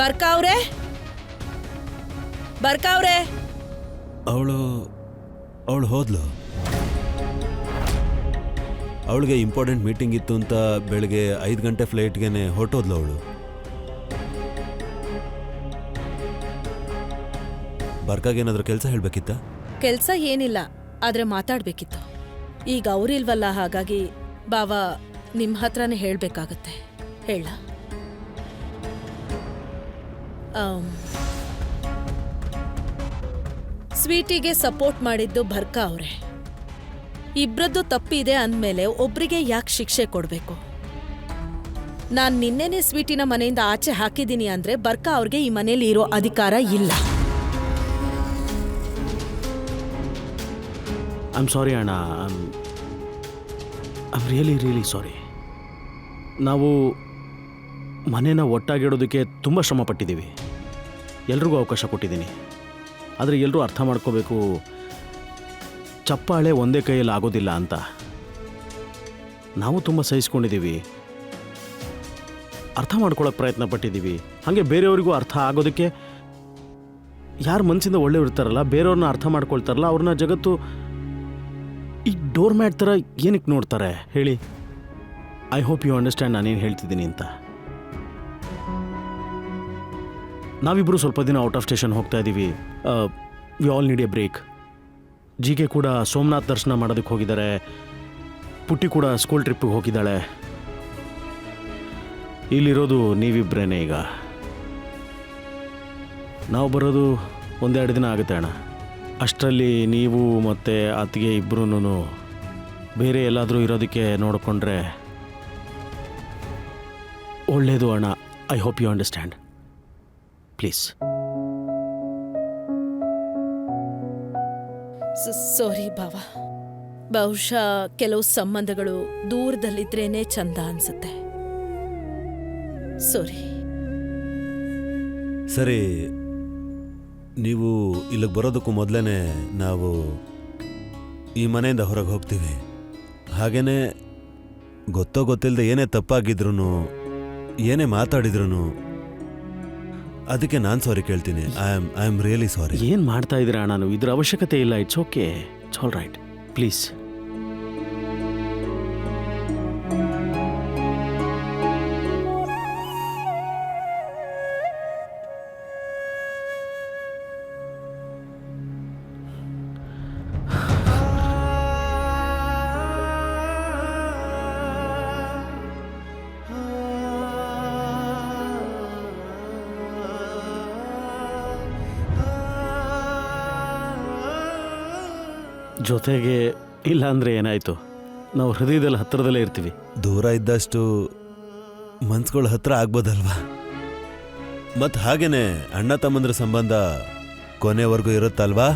ಬರ್ಕಾವ್ರೆ ಬರ್ಕಾವ್ರೆ ಅವಳು ಅವಳು ಹೋದ್ಲು. ಅವಳಿಗೆ ಇಂಪಾರ್ಟೆಂಟ್ ಮೀಟಿಂಗ್ ಇತ್ತು ಅಂತ ಬೆಳಗ್ಗೆ ಐದು ಗಂಟೆ ಫ್ಲೈಟ್ಗೆನೆ ಹೊರಟೋದ್ಲು ಅವಳು. ಬರ್ಕಾಗೇನಾದ್ರೂ ಕೆಲಸ ಹೇಳಬೇಕಿತ್ತ? ಕೆಲಸ ಏನಿಲ್ಲ ಆದ್ರೆ ಮಾತಾಡ್ಬೇಕಿತ್ತು. ಈಗ ಅವರಿಲ್ವಲ್ಲ ಹಾಗಾಗಿ ಬಾವ ನಿಮ್ಮ ಹತ್ರನೇ ಹೇಳ್ಬೇಕಾಗತ್ತೆ. ಹೇಳ. ಸ್ವೀಟಿಗೆ ಸಪೋರ್ಟ್ ಮಾಡಿದ್ದು ಭರ್ಕಾ ಅವ್ರೆ. ಇಬ್ಬರದ್ದು ತಪ್ಪಿದೆ ಅಂದ್ಮೇಲೆ ಒಬ್ರಿಗೆ ಯಾಕೆ ಶಿಕ್ಷೆ ಕೊಡಬೇಕು? ನಾನು ನಿನ್ನೆನೆ ಸ್ವೀಟಿನ ಮನೆಯಿಂದ ಆಚೆ ಹಾಕಿದ್ದೀನಿ ಅಂದ್ರೆ ಬರ್ಕಾ ಅವ್ರಿಗೆ ಈ ಮನೆಯಲ್ಲಿ ಇರೋ ಅಧಿಕಾರ ಇಲ್ಲ. ಐ ಸಾರಿ ಅಣ್ಣ. ಐಮ್ ರಿಯಲಿ ರಿಯಲಿ ಸಾರಿ ನಾವು ಮನೇನ ಒಟ್ಟಾಗಿಡೋದಕ್ಕೆ ತುಂಬ ಶ್ರಮ ಪಟ್ಟಿದ್ದೀವಿ ಎಲ್ರಿಗೂ ಅವಕಾಶ ಕೊಟ್ಟಿದ್ದೀನಿ. ಆದರೆ ಎಲ್ಲರೂ ಅರ್ಥ ಮಾಡ್ಕೋಬೇಕು, ಚಪ್ಪಾಳೆ ಒಂದೇ ಕೈಯಲ್ಲಿ ಆಗೋದಿಲ್ಲ ಅಂತ. ನಾವು ತುಂಬ ಸಹಿಸ್ಕೊಂಡಿದ್ದೀವಿ. ಅರ್ಥ ಮಾಡ್ಕೊಳ್ಳೋಕೆ ಪ್ರಯತ್ನ ಪಟ್ಟಿದ್ದೀವಿ. ಹಾಗೆ ಬೇರೆಯವರಿಗೂ ಅರ್ಥ ಆಗೋದಕ್ಕೆ ಯಾರು ಮನಸ್ಸಿಂದ ಒಳ್ಳೆ ಇರ್ತಾರಲ್ಲ, ಬೇರೆಯವ್ರನ್ನ ಅರ್ಥ ಮಾಡ್ಕೊಳ್ತಾರಲ್ಲ, ಅವ್ರನ್ನ ಜಗತ್ತು ಈ ಡೋರ್ ಮ್ಯಾಟ್ ಥರ ಏನಕ್ಕೆ ನೋಡ್ತಾರೆ ಹೇಳಿ. ಐ ಹೋಪ್ ಯು ಅಂಡರ್ಸ್ಟ್ಯಾಂಡ್ ನಾನೇನು ಹೇಳ್ತಿದ್ದೀನಿ ಅಂತ. ನಾವಿಬ್ಬರು ಸ್ವಲ್ಪ ದಿನ ಔಟ್ ಆಫ್ ಸ್ಟೇಷನ್ ಹೋಗ್ತಾ ಇದ್ದೀವಿ we all need a break G K ಕೂಡ ಸೋಮನಾಥ್ ದರ್ಶನ ಮಾಡೋದಕ್ಕೆ ಹೋಗಿದ್ದಾರೆ. ಪುಟ್ಟಿ ಕೂಡ ಸ್ಕೂಲ್ ಟ್ರಿಪ್ಪಿಗೆ ಹೋಗಿದ್ದಾಳೆ. ಇಲ್ಲಿರೋದು ನೀವಿಬ್ರೇನೆ ಈಗ. ನಾವು ಬರೋದು ಒಂದೆರಡು ದಿನ ಆಗುತ್ತೆ ಅಣ್ಣ. ಅಷ್ಟರಲ್ಲಿ ನೀವು ಮತ್ತು ಅತ್ತಿಗೆ ಇಬ್ಬರೂ ಬೇರೆ ಎಲ್ಲಾದರೂ ಇರೋದಕ್ಕೆ ನೋಡಿಕೊಂಡ್ರೆ ಒಳ್ಳೆಯದು ಅಣ್ಣ. I hope you understand please. Sorry ಭಾವ. ಬಹುಶಃ ಕೆಲವು ಸಂಬಂಧಗಳು ದೂರದಲ್ಲಿದ್ರೇನೆ ಚಂದ ಅನ್ಸುತ್ತೆ. ಸಾರಿ. ಸರಿ ನೀವು ಇಲ್ಲಿಗೆ ಬರೋದಕ್ಕೂ ಮೊದಲೇ ನಾವು ಈ ಮನೆಯಿಂದ ಹೊರಗೆ ಹೋಗ್ತೀವಿ. ಹಾಗೇನೆ ಗೊತ್ತೋ ಗೊತ್ತಿಲ್ಲದೆ ಏನೇ ತಪ್ಪಾಗಿದ್ರು ಏನೇ ಮಾತಾಡಿದ್ರು ಅದಕ್ಕೆ ನಾನು ಸಾರಿ ಕೇಳ್ತೀನಿ. I am I am really sorry ಏನು ಮಾಡ್ತಾ ಇದ್ದೀರಾ ನಾನು ಇದ್ರ ಅವಶ್ಯಕತೆ ಇಲ್ಲ. It's okay it's all right please ಜೊತೆಗೆ ಇಲ್ಲ ಅಂದರೆ ಏನಾಯಿತು? ನಾವು ಹೃದಯದಲ್ಲಿ ಹತ್ತಿರದಲ್ಲೇ ಇರ್ತೀವಿ. ದೂರ ಇದ್ದಷ್ಟು ಮನ್ಸುಗಳ ಹತ್ರ ಆಗ್ಬೋದಲ್ವಾ? ಮತ್ತು ಹಾಗೇನೆ ಅಣ್ಣ ತಮ್ಮಂದ್ರ ಸಂಬಂಧ ಕೊನೆವರೆಗೂ ಇರುತ್ತಲ್ವಾ?